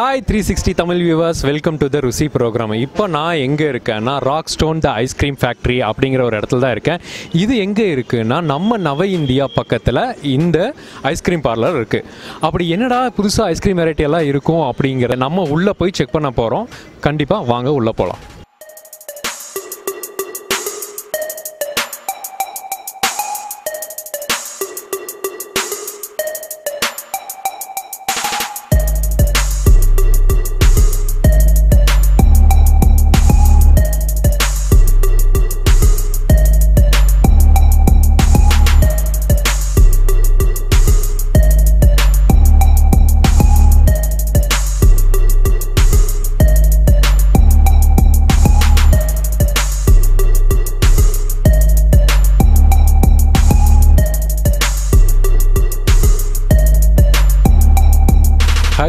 Hi three sixty Tamil viewers welcome to the ருசி program இப்போ நான் எங்கே இருக்கேன்னா rock stone the ice cream factory அப்படிங்கிற ஒரு இடத்துல தான் இருக்கேன். இது எங்கே இருக்குன்னா நம்ம நவ இந்தியா பக்கத்தில் இந்த ஐஸ்கிரீம் பார்லர் இருக்குது அப்படி என்னடா புதுசாக ஐஸ்கிரீம் வெரைட்டி எல்லாம் இருக்கும் அப்படிங்கிற நம்ம உள்ளே போய் செக் பண்ண போகிறோம் கண்டிப்பாக வாங்க உள்ளே போகலாம்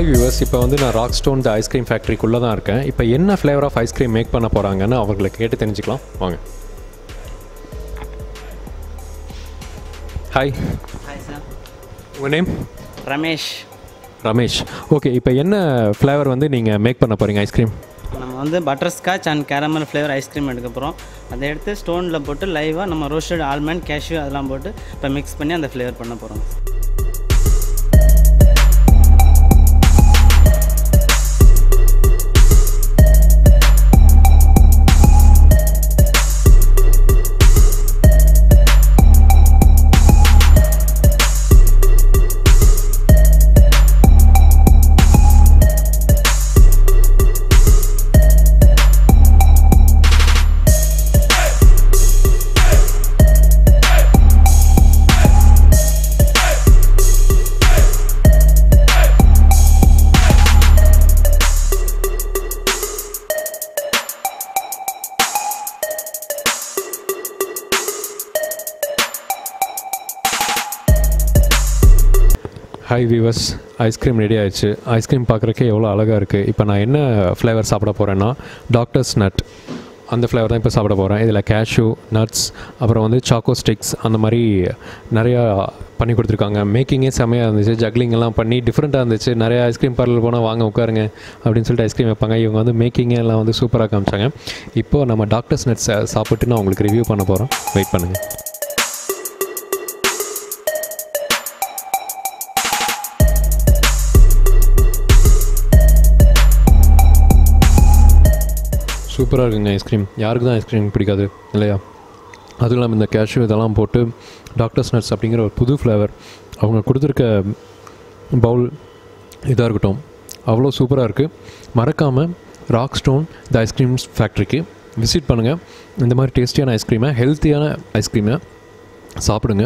ஹாய் வியூவர்ஸ் இப்போ வந்து நான் rock stone the ice cream ஃபேக்ட்ரிக்குள்ளே தான் இருக்கேன். இப்போ என்ன ஃப்ளேவர் ஆஃப் ஐஸ்கிரீம் மேக் பண்ண போகிறாங்கன்னு அவங்களை கேட்டு தெரிஞ்சுக்கலாம். வாங்க. ஹாய் ஹாய் சார் உங்கள் நேம் ரமேஷ். ரமேஷ். ஓகே இப்போ என்ன ஃப்ளேவர் வந்து நீங்கள் மேக் பண்ண போகிறீங்க ஐஸ்கிரீம் நம்ம வந்து butterscotch and caramel flavour ice cream எடுக்க போகிறோம் அதை எடுத்து ஸ்டோனில் போட்டு லைவாக நம்ம ரோஸ்டட் ஆல்மண்ட் கேஷ்யூ அதெல்லாம் போட்டு இப்போ மிக்ஸ் பண்ணி அந்த ஃப்ளேவர் பண்ண போகிறோம் hi viewers ice cream ready ஆயிடுச்சு. ஐஸ்கிரீம் பார்க்குறக்கே எவ்வளோ அழகாக இருக்குது இப்போ நான் என்ன ஃப்ளேவர் சாப்பிட போகிறேன்னா டாக்டர்ஸ் நட் அந்த ஃப்ளேவர் தான் இப்போ சாப்பிட போகிறேன் இதில் கேஷ்யூ நட்ஸ் அப்புறம் வந்து சாக்கோ ஸ்டிக்ஸ் அந்த மாதிரி நிறையா பண்ணி கொடுத்துருக்காங்க. மேக்கிங்கே செம்மையாக இருந்துச்சு. ஜக்லிங் எல்லாம் பண்ணி டிஃப்ரெண்ட்டாக இருந்துச்சு. நிறையா ஐஸ்கிரீம் பார்லர் போனால் வாங்க உட்காருங்க அப்படின்னு சொல்லிட்டு ஐஸ்கிரீம் வைப்பாங்க. இவங்க வந்து மேக்கிங்கே எல்லாம் வந்து சூப்பராக காமிச்சாங்க. இப்போது நம்ம டாக்டர்ஸ் நட்ஸை சாப்பிட்டு நான் உங்களுக்கு ரிவ்யூ பண்ண போகிறோம் வெயிட் பண்ணுங்கள் சூப்பராக இருக்குங்க ஐஸ்கிரீம் யாருக்கு தான் ஐஸ்கிரீம் பிடிக்காது இல்லையா? அதுவும் இல்லாமல் இந்த கேஷ்யூ இதெல்லாம் போட்டு டாக்டர்ஸ் நட்ஸ் அப்படிங்கிற ஒரு புது ஃப்ளேவர் அவங்க கொடுத்துருக்க பவுல் இதாக இருக்கட்டும். அவ்வளோ சூப்பராக இருக்குது மறக்காமல் rock stone the ice creams ஃபேக்ட்ரிக்கு விசிட் பண்ணுங்கள் இந்த மாதிரி டேஸ்டியான ஐஸ்கிரீமை ஹெல்த்தியான ஐஸ்கிரீமை சாப்பிடுங்க.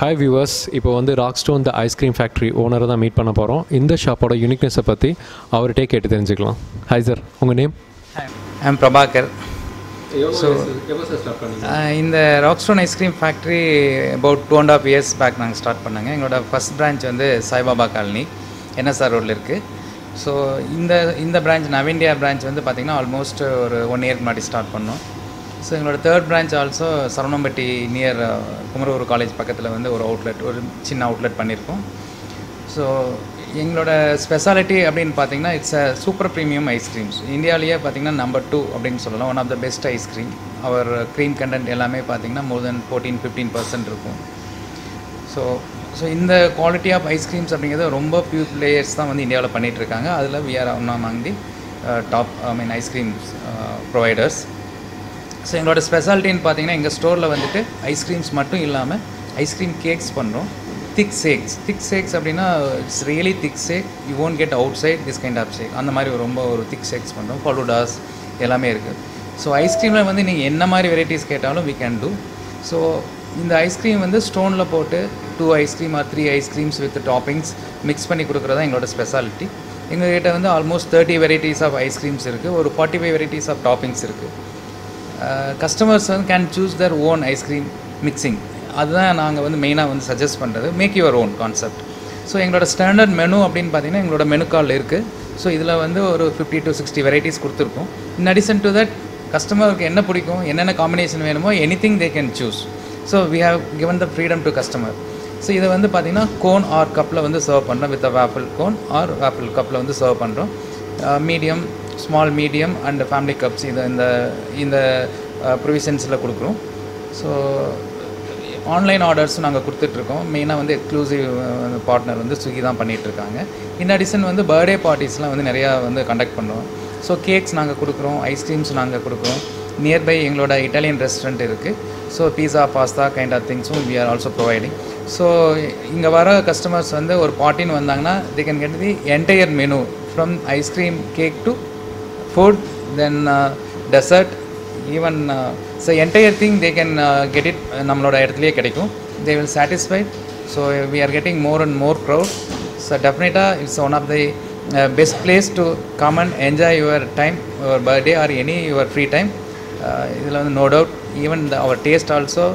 ஹாய் வியூவர்ஸ் இப்போ வந்து rock stone the ice cream factory ஓனரை தான் மீட் பண்ண போகிறோம் இந்த ஷாப்போட யூனிக்னஸை பற்றி அவர்கிட்டே கேட்டு தெரிஞ்சுக்கலாம். ஹாய் சார் உங்கள் நேம் ஐம் பிரபாகர் ஸோ இந்த rock stone ice cream factory about two and half years back நாங்கள் ஸ்டார்ட் பண்ணாங்க. எங்களோட ஃபஸ்ட் பிரான்ச் வந்து சாய்பாபா காலனி என்எஸ்ஆர் ரோடில் இருக்குது ஸோ இந்த இந்த பிரான்ச் நவ் பிரான்ச் வந்து பார்த்திங்கன்னா ஆல்மோஸ்ட் ஒரு ஒன் இயர்க்கு முன்னாடி ஸ்டார்ட் பண்ணோம். ஸோ எங்களோட third branch also Saravanampatti near Kumarur college பக்கத்தில் வந்து ஒரு அவுட்லெட் ஒரு சின்ன அவுட்லெட் பண்ணியிருக்கோம் ஸோ எங்களோட ஸ்பெஷாலிட்டி அப்படின்னு பார்த்தீங்கன்னா it's a super premium ice creams இந்தியாவிலேயே பார்த்தீங்கன்னா நம்பர் டூ அப்படின்னு சொல்லலாம். One of the best ice cream our cream content எல்லாமே பார்த்தீங்கன்னா more then fourteen fifteen percent இருக்கும். ஸோ ஸோ இந்த குவாலிட்டி ஆஃப் ஐஸ்கிரீம்ஸ் அப்படிங்கிறது ரொம்ப ஃபியூ பிளேயர்ஸ் தான் வந்து இந்தியாவில் பண்ணிகிட்டு இருக்காங்க. அதில் we are one among the top I mean ice creams providers so எங்களோட ஸ்பெஷாலிட்டின்னு பார்த்தீங்கன்னா எங்கள் ஸ்டோரில் வந்துட்டு ஐஸ்கிரீம்ஸ் மட்டும் இல்லாமல் ஐஸ்கிரீம் கேக்ஸ் பண்ணுறோம் திக் சேக்ஸ் திக் சேக்ஸ் அப்படின்னா it's really thick shake you won't get outside this kind of shake அந்த மாதிரி ஒரு ரொம்ப ஒரு திக் சேக்ஸ் பண்ணுறோம் ஃபலூடாஸ் எல்லாமே இருக்குது ஸோ ஐஸ்கிரீமில் வந்து நீங்கள் என்ன மாதிரி வெரைட்டிஸ் கேட்டாலும் வி கேன் டூ ஸோ இந்த ஐஸ்கிரீம் வந்து ஸ்டோனில் போட்டு two ice cream or three ice creams with toppings mix பண்ணி கொடுக்குறதா எங்களோட ஸ்பெஷாலிட்டி எங்கள்கிட்ட வந்து almost thirty varieties of ice creams இருக்குது ஒரு forty five varieties of toppings இருக்குது கஸ்டமர்ஸ் வந்து can choose their own ice cream mixing அதுதான் நாங்கள் வந்து மெயினாக வந்து சஜஸ்ட் பண்ணுறது make your own concept so எங்களோட ஸ்டாண்டர்ட் மெனு அப்படின்னு பார்த்தீங்கன்னா எங்களோட மெனு கால் இருக்குது ஸோ இதில் வந்து ஒரு ஃபிஃப்டி டு சிக்ஸ்டி வெரைட்டிஸ் கொடுத்துருக்கோம். இன் அடிஷன் டு தட் கஸ்டமருக்கு என்ன பிடிக்கும் என்னென்ன காம்பினேஷன் வேணுமோ anything they can choose so we have given the freedom to customer so இதை வந்து பார்த்தீங்கன்னா கோன் ஆர் கப்பில் வந்து சர்வ் பண்ணுறோம் with waffle cone or waffle கப்பில் வந்து சர்வ் பண்ணுறோம் medium small medium and family cups இது இந்த இந்த uh, ப்ரொவிஷன்ஸில் கொடுக்குறோம். ஸோ ஆன்லைன் ஆர்டர்ஸ் நாங்கள் கொடுத்துட்ருக்கோம். மெயினாக வந்து எக்ஸ்க்ளூசிவ் பார்ட்னர் வந்து ஸ்விக்கி தான் பண்ணிகிட்ருக்காங்க இன் அடிஷன் வந்து பர்த்டே பார்ட்டிஸ்லாம் வந்து நிறையா வந்து கண்டக்ட் பண்ணுறோம். ஸோ கேக்ஸ் நாங்கள் கொடுக்குறோம் ஐஸ்கிரீம்ஸ் நாங்கள் கொடுக்குறோம். நியர்பை எங்களோட இட்டாலியன் ரெஸ்டாரண்ட் இருக்குது so pizza pasta kind of திங்ஸும் we are also providing so இங்கே வர கஸ்டமர்ஸ் வந்து ஒரு பார்ட்டின்னு வந்தாங்கன்னா they can get the entire menu from ice cream cake to food then dessert even so entire thing they can get it நம்மளோட இடத்துலையே கிடைக்கும். They will satisfied so we are getting more and more crowd so டெஃபினட்டாக it's one of the best place to come and enjoy your time your birthday or any your free time இதில் வந்து no doubt even the our taste also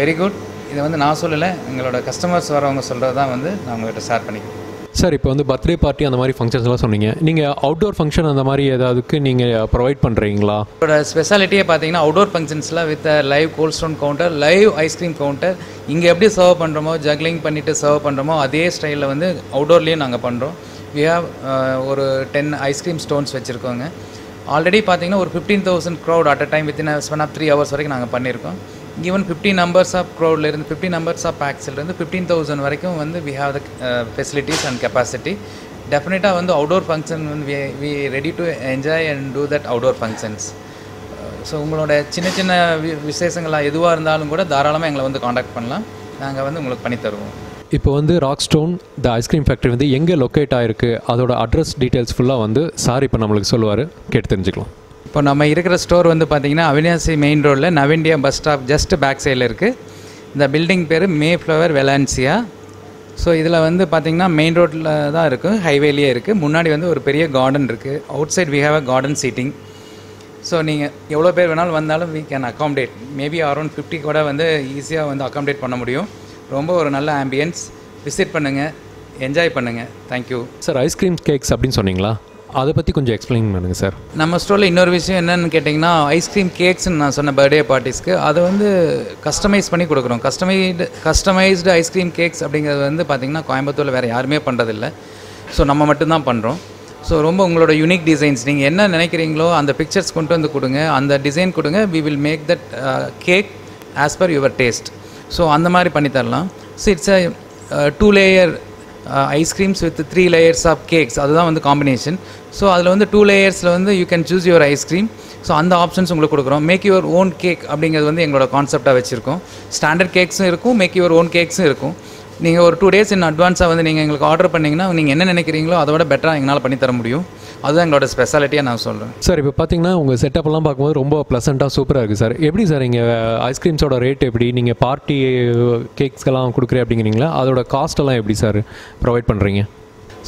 very good இதை வந்து நான் சொல்லலை எங்களோட customers வரவங்க சொல்கிறது தான் வந்து நான் உங்கள்கிட்ட ஷேர் பண்ணிக்கிறேன். சார் இப்போ வந்து பர்த்டே பார்ட்டி அந்த மாதிரி ஃபங்க்ஷன்ஸ்லாம் சொன்னீங்க. நீங்கள் அவுட்டோர் ஃபங்க்ஷன் அந்த மாதிரி ஏதாவதுக்கு நீங்கள் ப்ரொவைட் பண்ணுறீங்களா இதோட ஸ்பெஷாலிட்டியே பார்த்தீங்கன்னா outdoor ஃபங்க்ஷன்ஸில் with live cold stone counter live ice cream counter இங்கே எப்படி சர்வ் பண்ணுறோமோ ஜக்லிங் பண்ணிவிட்டு சர்வ் பண்ணுறோமோ அதே ஸ்டைலில் வந்து அவுடோர்லேயும் நாங்கள் பண்ணுறோம் வி ஹாவ் uh, ஒரு டென் ஐஸ்கிரீம் ஸ்டோன்ஸ் வச்சுருக்கோங்க. ஆல்ரெடி பார்த்தீங்கன்னா ஒரு fifteen thousand crowd at a time within span of three hours வரைக்கும் நாங்கள் பண்ணியிருக்கோம் ஈவன் ஃபிஃப்டின் நம்பர்ஸ் ஆஃப் க்ரௌட்லேருந்து ஃபிஃப்டி நம்பர்ஸ் ஆஃப் பேக்ஸ்லேருந்து ஃபிஃப்டீன் தௌசண்ட் வரைக்கும் வந்து we have the facilities and capacity டெஃபினட்டாக வந்து அவுடோர் ஃபங்க்ஷன் வந்து we we ready to enjoy and do that outdoor functions so உங்களோட சின்ன சின்ன வி- விசேஷங்களா எதுவாக இருந்தாலும் கூட தாராளமாக எங்களை வந்து காண்டாக்ட் பண்ணலாம். நாங்கள் வந்து உங்களுக்கு பண்ணி தருவோம். இப்போ வந்து rock stone the ice cream factory வந்து எங்கே லொக்கேட் ஆகிருக்கு அதோட அட்ரஸ் டீட்டெயில்ஸ் ஃபுல்லாக வந்து சார் இப்போ நம்மளுக்கு சொல்லுவார் கேட்டு தெரிஞ்சுக்கலாம். இப்போ நம்ம இருக்கிற ஸ்டோர் வந்து பார்த்தீங்கன்னா அவினாசி மெயின் ரோடில் Navindia bus stop just back சைடில் இருக்குது இந்த பில்டிங் பேர் மே ஃப்ளவர் வெலான்சியா ஸோ இதில் வந்து பார்த்தீங்கன்னா மெயின் ரோட்டில் தான் இருக்கும் ஹைவேலியே இருக்குது முன்னாடி வந்து ஒரு பெரிய கார்டன் இருக்குது outside we have a garden seating so நீங்கள் எவ்வளோ பேர் வேணாலும் வந்தாலும் we can accommodate maybe around fifty கூட வந்து ஈஸியாக வந்து அக்காமடேட் பண்ண முடியும். ரொம்ப ஒரு நல்ல ஆம்பியன்ஸ் விசிட் பண்ணுங்கள் என்ஜாய் பண்ணுங்கள் thank you sir ice cream cakes அப்படின்னு சொன்னீங்களா? அதை பற்றி கொஞ்சம் எக்ஸ்பிளைன் பண்ணுங்கள் சார் நம்ம ஸ்டோரில் இன்னொரு விஷயம் என்னென்னு கேட்டிங்கன்னா ஐஸ்கிரீம் கேக்ஸ்னு நான் சொன்ன பர்த்டே பார்ட்டிஸ்க்கு அதை வந்து கஸ்டமைஸ் பண்ணி கொடுக்குறோம். கஸ்டமைடு கஸ்டமைஸ்டு ஐஸ்கிரீம் கேக்ஸ் அப்படிங்கிறது வந்து பார்த்திங்கன்னா கோயம்புத்தூரில் வேறு யாருமே பண்ணுறதில்ல ஸோ நம்ம மட்டும்தான் பண்ணுறோம் ஸோ ரொம்ப உங்களோட யூனிக் டிசைன்ஸ் நீங்கள் என்ன நினைக்கிறீங்களோ அந்த பிக்சர்ஸ் கொண்டு வந்து கொடுங்க. அந்த டிசைன் கொடுங்க. We will make that cake as per your taste so அந்த மாதிரி பண்ணி தரலாம். So it's a two layer ice creams with three layers of cakes அதுதான் வந்து காம்பினேஷன் ஸோ அதில் வந்து டூ லேயர்ஸில் வந்து you can choose your ice cream so அந்த ஆப்ஷன்ஸ் உங்களுக்கு கொடுக்குறோம். மேக் யுவர் ஓன் கேக் அப்படிங்கிறது வந்து எங்களோட கான்செப்டாக வச்சுருக்கோம். ஸ்டாண்டர்ட் கேக்ஸும் இருக்கும். மேக் யுவர் ஓன் கேக்ஸும் இருக்கும். நீங்கள் ஒரு டூ டேஸ் இன் அட்வான்ஸாக வந்து நீங்கள் எங்களுக்கு ஆர்டர் பண்ணிங்கன்னா நீங்கள் என்ன நினைக்கிறீங்களோ அதை விட பெட்டராக எங்களால் பண்ணி தர முடியும். அதுதான் எங்களோட ஸ்பெஷாலிட்டியாக நான் சொல்கிறேன் சார் இப்போ பார்த்தீங்கன்னா உங்கள் செட்டப்லாம் பார்க்கும்போது ரொம்ப ப்ளசண்ட்டாக சூப்பராக இருக்குது சார் எப்படி சார் இங்கே ஐஸ்கிரீம்ஸோட ரேட் எப்படி? நீங்கள் பார்ட்டி கேக்ஸ்க்கெல்லாம் கொடுக்குறேன் அப்படிங்கிறீங்களா? அதோட காஸ்ட் எல்லாம் எப்படி சார் ப்ரொவைட் பண்ணுறீங்க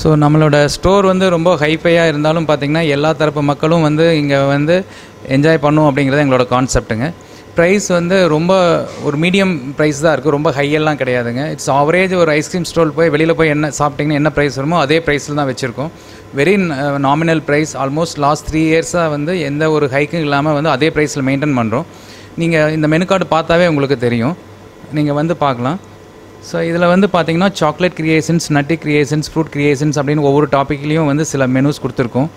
ஸோ நம்மளோட ஸ்டோர் வந்து ரொம்ப ஹைஃபையாக இருந்தாலும் பார்த்திங்கன்னா எல்லா தரப்பு மக்களும் வந்து இங்கே வந்து என்ஜாய் பண்ணும் அப்படிங்கிறது எங்களோட கான்செப்ட்டுங்க ப்ரைஸ் வந்து ரொம்ப ஒரு மீடியம் ப்ரைஸ் தான் இருக்குது ரொம்ப ஹையெல்லாம் கிடையாதுங்க. இட்ஸ் ஆவரேஜ் ஒரு ஐஸ்கிரீம் ஸ்டோல் போய் வெளியில் போய் என்ன சாப்பிட்டிங்கன்னா என்ன ப்ரைஸ் வருமோ அதே ப்ரைஸில் தான் வச்சுருக்கோம். Very nominal price almost last three இயர்ஸாக வந்து எந்த ஒரு ஹைக்கும் இல்லாமல் வந்து அதே ப்ரைஸில் மெயின்டைன் பண்ணுறோம் நீங்கள் இந்த மெனு கார்டு பார்த்தாவே உங்களுக்கு தெரியும். நீங்கள் வந்து பார்க்கலாம். ஸோ இதில் வந்து பார்த்தீங்கன்னா chocolate creations nutty creations fruit creations அப்படின்னு ஒவ்வொரு டாப்பிக்லேயும் வந்து சில மெனுஸ் கொடுத்துருக்கோம்.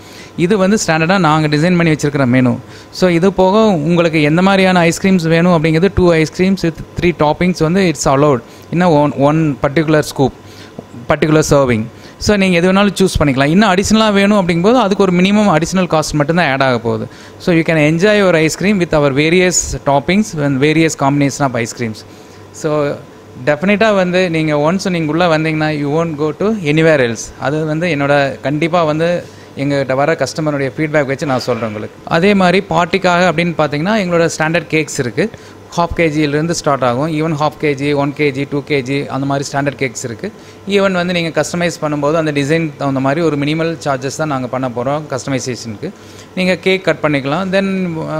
இது வந்து ஸ்டாண்டர்டாக நாங்கள் டிசைன் பண்ணி வச்சுருக்கிற மெனு ஸோ இது போக உங்களுக்கு எந்த மாதிரியான ஐஸ்கிரீம்ஸ் வேணும் அப்படிங்கிறது two ice creams with three toppings வந்து இட்ஸ் அலோட் இன்னும் one one particular scoop particular serving so நீங்கள் எது வேணாலும் சூஸ் பண்ணிக்கலாம். இன்னும் அடிஷ்னலாக வேணும் அப்படிங்கும்போது அதுக்கு ஒரு மினிமம் அடிஷ்னல் காஸ்ட் மட்டும்தான் ஆட் ஆக போகுது. So you can enjoy your ice cream with our various toppings and various combination of ice creams so டெஃபினட்டாக வந்து நீங்கள் ஒன்ஸ் நீங்கள் உள்ளே வந்தீங்கன்னா you won't go to anywhere else அது வந்து என்னோட கண்டிப்பாக வந்து எங்கள்கிட்ட வர கஸ்டமருடைய ஃபீட்பேக் வச்சு நான் சொல்கிறேன் உங்களுக்கு. அதே மாதிரி பார்ட்டிக்காக அப்படின்னு பார்த்தீங்கன்னா எங்களோட ஸ்டாண்டர்ட் கேக்ஸ் இருக்குது ஹாஃப் கேஜியிலேருந்து ஸ்டார்ட் ஆகும். Even half KG one KG two KG அந்த மாதிரி ஸ்டாண்டர்ட் கேக்ஸ் இருக்குது ஈவன் வந்து நீங்கள் கஸ்டமைஸ் பண்ணும்போது அந்த டிசைன் தகுந்த மாதிரி ஒரு மினிமல் சார்ஜஸ் தான் நாங்கள் பண்ண போகிறோம் கஸ்டமைசேஷனுக்கு நீங்கள் கேக் கட் பண்ணிக்கலாம். தென்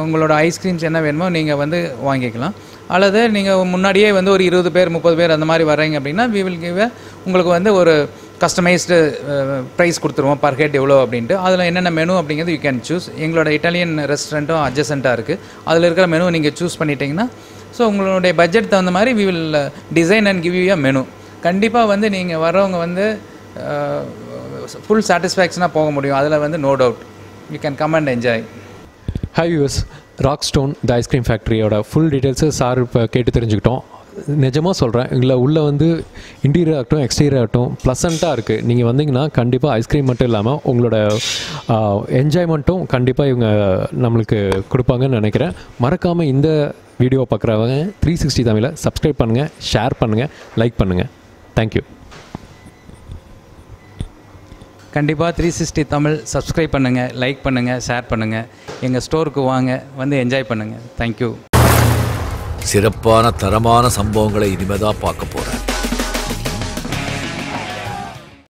உங்களோட ஐஸ்கிரீம்ஸ் என்ன வேணுமோ நீங்கள் வந்து வாங்கிக்கலாம். அல்லது நீங்கள் முன்னாடியே வந்து ஒரு இருபது பேர் முப்பது பேர் அந்த மாதிரி வர்றீங்க அப்படின்னா வி வில் கிவ் உங்களுக்கு வந்து ஒரு கஸ்டமைஸ்டு ப்ரைஸ் கொடுத்துருவோம். பர் ஹெட் எவ்வளோ அப்படின்ட்டு. அதில் என்னென்ன மெனு அப்படிங்கிறது யூ கேன் சூஸ் எங்களோட இட்டாலியன் ரெஸ்டாரண்ட்டும் அட்ஜசண்ட்டாக இருக்குது அதில் இருக்கிற மெனு நீங்கள் சூஸ் பண்ணிட்டீங்கன்னா ஸோ உங்களுடைய பட்ஜெட் தகுந்த மாதிரி we will design and give you a menu கண்டிப்பாக வந்து நீங்கள் வர்றவங்க வந்து ஃபுல் சாட்டிஸ்ஃபேக்ஷனாக போக முடியும். அதில் வந்து no doubt you can come and enjoy high use Rock Stone the ice cream ஃபேக்ட்ரியோட full details sir இப்போ கேட்டு தெரிஞ்சுக்கிட்டோம். நிஜமாக சொல்கிறேன் இல்லை உள்ளே வந்து இன்டீரியர் ஆகட்டும் எக்ஸ்டீரியர் ஆகட்டும் ப்ளசண்ட்டாக இருக்குது நீங்கள் வந்தீங்கன்னா கண்டிப்பாக ஐஸ்கிரீம் மட்டும் இல்லாமல் உங்களோட என்ஜாய்மெண்ட்டும் கண்டிப்பாக இவங்க நம்மளுக்கு கொடுப்பாங்கன்னு நினைக்கிறேன். மறக்காமல் இந்த வீடியோ பார்க்குறவங்க த்ரீ சிக்ஸ்டி தமிழை சப்ஸ்கிரைப் பண்ணுங்கள் ஷேர் பண்ணுங்கள் லைக் பண்ணுங்கள் தேங்க்யூ கண்டிப்பாக த்ரீ சிக்ஸ்டி தமிழ் சப்ஸ்கிரைப் பண்ணுங்கள் லைக் பண்ணுங்கள் ஷேர் பண்ணுங்கள் எங்கள் ஸ்டோருக்கு வாங்க வந்து என்ஜாய் பண்ணுங்கள் தேங்க்யூ சிறப்பான தரமான சம்பவங்களை இனிமேதான் பார்க்க போகிறேன்